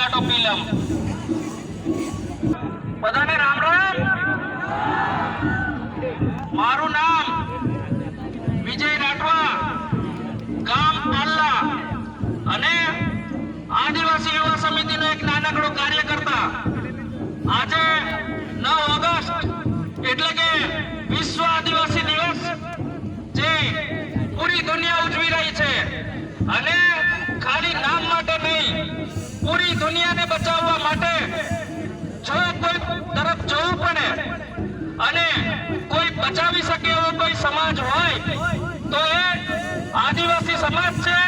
કાઢો ફિલ્મ બધાને રામ સમાજ હોય તો એ આદિવાસી સમાજ છે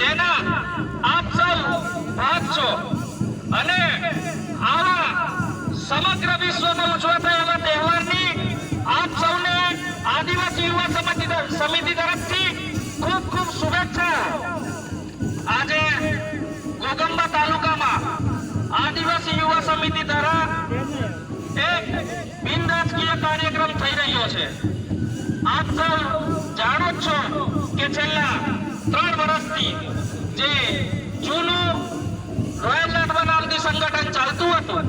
જેના આપ સૌ ભાગ છો. અને આવા સમગ્ર વિશ્વમાં ઉજવાતા એવા તહેવારની આપ સૌને આદિવાસી યુવા સમિતિ સમિતિ તરફથી ખૂબ ખૂબ શુભેચ્છા આજે ગોગંબા તાલુકામાં આદિવાસી યુવા સમિતિ દ્વારા એક બિનરાજકીય કાર્યક્રમ થઈ રહ્યો છે. હતું,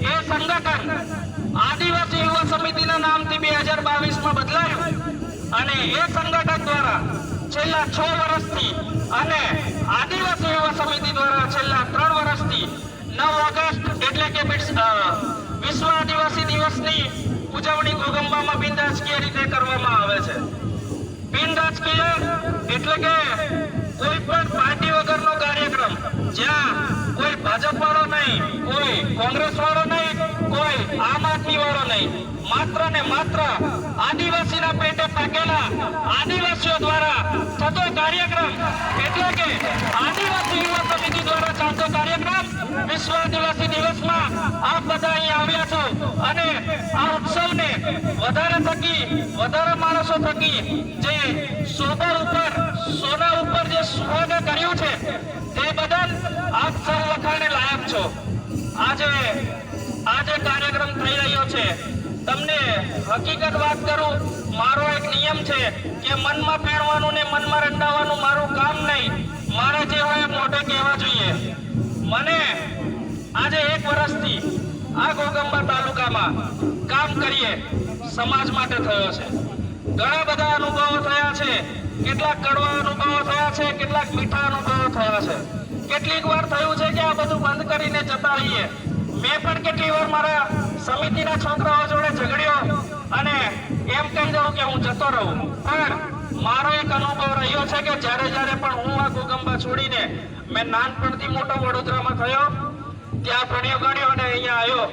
એ સંગઠન આદિવાસી યુવા સમિતિના નામથી બે હજાર બાવીસમાં બદલાયું અને એ સંગઠન દ્વારા છેલ્લા છ વર્ષથી અને આદિવાસી યુવા સમિતિ દ્વારા છેલ્લા ત્રણ વર્ષથી રીતે કરવામાં આવે છે. બિનરાજકીય એટલે કે કોઈ પણ પાર્ટી વગરનો કાર્યક્રમ, જ્યાં કોઈ ભાજપ વાળો નહીં, કોઈ કોંગ્રેસ વાળો નહીં, કોઈ આમ આદમી વાળો નહીં, માત્ર ને માત્ર આદિવાસીના પેટે પાકેલા આદિવાસીઓ દ્વારા થતો કાર્યક્રમ એટલે કે આદિવાસી યુવા સમિતિ દ્વારા ચાલતો કાર્યક્રમ વિશ્વ આદિવાસી દિવસમાં આપ બધા અહીં આવ્યા છો અને આ વધારે થકી, વધારે માણસો થકી જે સોબર ઉપર, સોના ઉપર જે સુહાગ કર્યું છે, તે બદલ આપ સૌ લખાણે લાયક છો. આજે આજે કાર્યક્રમ થઈ રહ્યો છે. તમને હકીકત વાત કરું, મારો એક નિયમ છે કે મનમાં પહેરવાનું ને મનમાં રંડાવવાનું મારું કામ નહીં. મારે જે હોય મોઢે કહેવા જોઈએ. મને આજે એક વર્ષથી આ ગોગંબા તાલુકામાં કામ કરીએ સમાજ માટે થયો છે. ઘણા બધા અનુભવો થયા છે. કેટલાક કડવા અનુભવો થયા છે, કેટલાક મીઠા અનુભવો થયા છે. કેટલીક વાર થયું છે કે આ બધું બંધ કરીને જતા રહીએ. મેં પણ કેટલી વાર મારા સમિતિના છોકરાઓ જોડે ઝઘડ્યો અને એમ કહી દઉં કે હું જતો રહું. પણ મારો એક અનુભવ રહ્યો છે કે જ્યારે જ્યારે પણ હું આ ગોગંબા છોડીને મેં નાનપણથી મોટો વડોદરામાં થયો ત્યાં ભણ્યો ગણ્યો અને અહીંયા આવ્યો.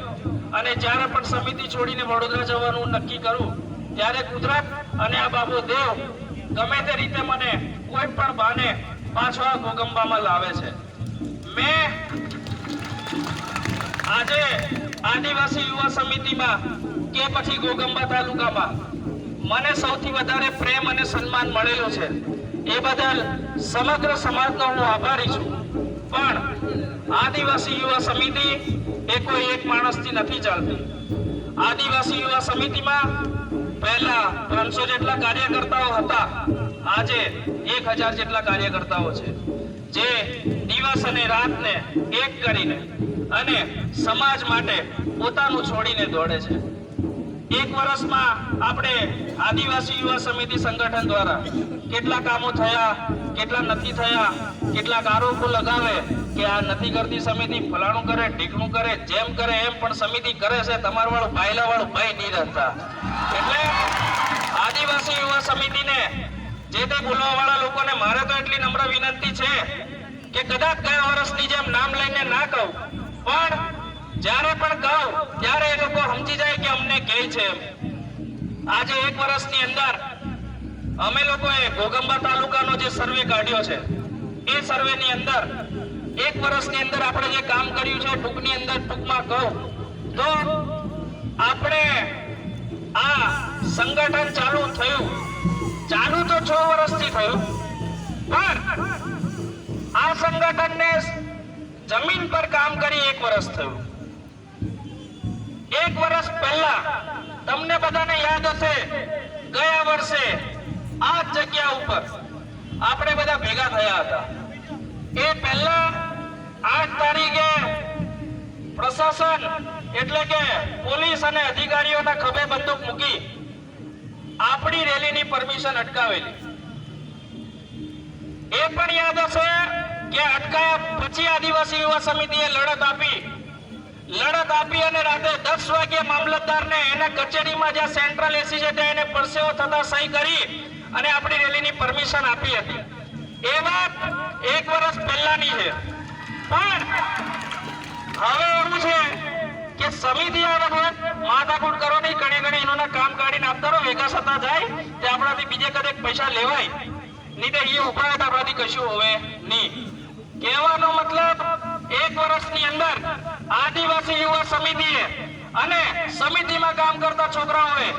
અને જ્યારે પણ સમિતિ છોડીને વડોદરા જવાનું નક્કી કરું, ત્યારે ગુજરાત અને આ બાબુ દેવ, ગમે તે રીતે મને કોઈ પણ બાને પાછો આ ગોગંબામાં લાવે છે. મેં આજે આદિવાસી યુવા સમિતિમાં કે પછી ગોગંબા તાલુકામાં મને સૌથી વધારે પ્રેમ અને સન્માન મળેલું છે. એ બદલ સમગ્ર સમાજનો હું આભારી છું. પણ આદિવાસી યુવા સમિતિ એ કોઈ એક માણસથી નથી ચાલતી. આદિવાસી યુવા સમિતિમાં પહેલા ત્રણસો જેટલા કાર્યકર્તાઓ હતા. આજે એક હજાર જેટલા કાર્યકર્તાઓ છે. જે દિવસ અને રાતને એક કરીને અને સમાજ માટે પોતાનું છોડીને દોડે છે. એક વર્ષમાં આપણે આદિવાસી યુવા સમિતિ સંગઠન દ્વારા કેટલા કામો થયા કેટલા નથી થયા કેટલાક આરોપો લગાવે કે આ નથી કરતી સમિતિ ફલાણું કરે, ઢીકણું કરે, જેમ કરે એમ પણ સમિતિ કરે છે તમારા વાળું ભાઈલા વાળું ભાઈ નહીં રહેતા એટલે આદિવાસી યુવા સમિતિને જે તે બોલવા વાળા લોકોને મારે તો એટલી નમ્ર વિનંતી છે કે કદાચ ગયા વર્ષની જેમ નામ લઈને ના કહું, પણ જ્યારે પણ કહું, ત્યારે એ લોકો સમજી જાય કે અમને કહે છે. આજે એક વર્ષની અંદર અમે લોકોએ ગોગંબા તાલુકાનો જે સર્વે કાઢ્યો છે, એ સર્વેની અંદર એક વર્ષની અંદર આપણે જે કામ કર્યું છે, ટૂંકની અંદર ટૂંકમાં કહું તો આપણે આ સંગઠન ચાલુ થયું. ચાલુ તો છ વર્ષથી થયું, પણ આ સંગઠનને જમીન પર કામ કરી એક વર્ષ થયું. એક વર્ષ પહેલા, તમને બધાને યાદ હશે, ગયા વર્ષે આ જગ્યા ઉપર આપણે બધા ભેગા થયા હતા. એ પહેલા આઠ તારીખે પ્રશાસન એટલે કે પોલીસ અને અધિકારીઓના ખભે બંદૂક મૂકી આપણી રેલીની પરમિશન અટકાવેલી. એ પણ યાદ હશે કે અટકાયા પછી આદિવાસી યુવા સમિતિએ લડત આપી. લડત આપી અને રાતે દસ વાગે મામલતદારને એના કચેરીમાં જ્યાં સેન્ટ્રલ એસી છે ત્યાં એને પરસેવો થતા સહી કરી અને આપણી રેલીની પરમિશન આપી હતી. એ વાત એક વર્ષ પહેલાની છે. પણ હવે એવું છે કે સમિતિ આ વખત માથાકૂટ કરો નહીં ઘણી ઘણી એનું કામ કાઢીને આપતા રહો. ભેગા થતા જાય તે આપણાથી બીજે કદાચ પૈસા લેવાય. નહીં તો એ ઉપાય આપણાથી કશું હવે નહીં. કહેવાનો મતલબ એક વર્ષની અંદર આદિવાસી યુવા સમિતિએ અને સમિતિમાં કામ કરતા છોકરાઓએ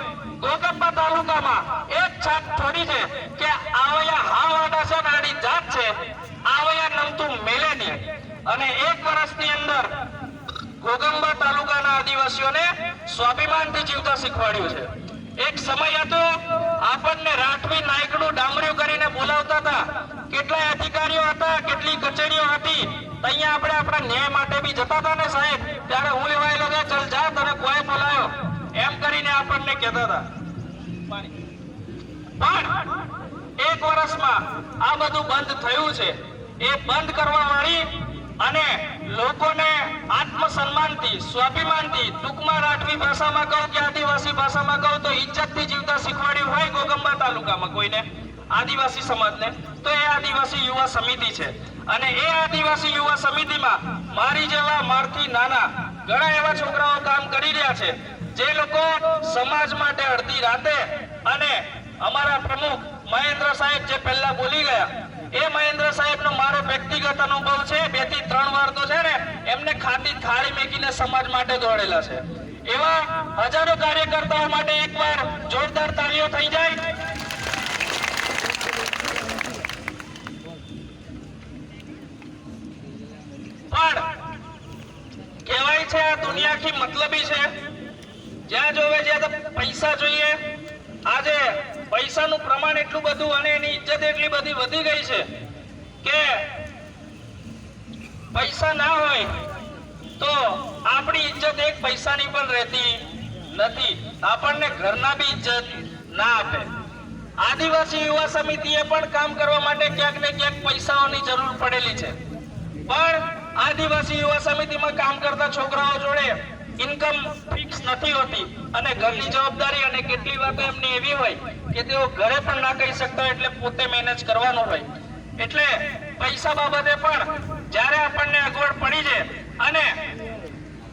ગોગંબા તાલુકામાં એક છાપ થોડી છે કે આવયા હા વાડા છે ને જાત છે. આવયા નમતું મેલે નહીં અને એક વર્ષની અંદર ગોગંબા તાલુકાના આદિવાસીઓને સ્વાભિમાનથી જીવતા શીખવાડ્યું છે. એક સમય હતો આપણને રાઠવી નાયકડું ડામર્યું કરીને બોલાવતા હતા. કેટલાય અધિકારીઓ હતા, કેટલી કચેરીઓ હતી. અહીંયા આપણે આપણા ન્યાય માટે બી જતા હતા ને સાહેબ. ત્યારે હું લેવાયેલો કે ચલ જા તને કોઈ બોલાયો એમ કરીને કહેતા હતા, પણ એક વર્ષમાં આ બધું બંધ થયું છે. એ બંધ કરવા વાળી અને લોકોને આત્મસન્માનથી, સ્વાભિમાનથી ટૂંકમાં રાઠવી ભાષામાં કહું કે આદિવાસી ભાષામાં કહું તો ઇજ્જતથી જીવતા શીખવાડ્યું હોય ગોગંબા તાલુકામાં કોઈને, આદિવાસી સમાજને. તો એ આદિવાસી યુવા સમિતિ છે. અને એ આદિવાસી યુવા સમિતિમાં મારી જેવા મારથી નાના ઘણા એવા છોકરાઓ કામ કરી રહ્યા છે. જે લોકો સમાજ માટે અડધી રાતે અને અમારા પ્રમુખ મહેન્દ્ર સાહેબ જે પહેલા બોલી ગયા, એ મહેન્દ્ર સાહેબનો મારો વ્યક્તિગત અનુભવ છે, બેથી ત્રણ વાર તો છે ને, એમને ખાતી થાળી મેકીને સમાજ માટે દોડેલા છે. એવા હજારો કાર્યકર્તાઓ માટે એકવાર જોરદાર તાળીઓ થઈ જાય. પણ કહેવાય છે આ દુનિયા આખી મતલબી છે જ્યાં જોવે જ્યાં પૈસા જોઈએ. આજે પૈસાનું પ્રમાણ એટલું બધું અને એની ઇજ્જત એટલી બધી વધી ગઈ છે કે પૈસા ના હોય તો આપણી ઇજ્જત એક પૈસાની પણ રહેતી નથી. આપણને ઘરના બી ઇજ્જત ના આપે. આદિવાસી યુવા સમિતિએ પણ કામ કરવા માટે ક્યાંક ને ક્યાંક પૈસાઓની જરૂર પડેલી છે. પણ આદિવાસી યુવા સમિતિમાં કામ કરતા છોકરાઓ જોડે ઇન્કમ નથી હોતી. અને ઘરની જવાબદારી અને કેટલી વાતો એમની એવી હોય કે તેઓ ઘરે પણ ના કહી શકતા એટલે પોતે મેનેજ કરવાનું હોય. એટલે પૈસા બાબતે પણ જ્યારે આપણને અગવડ પડી છે અને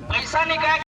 પૈસાની કાંઈ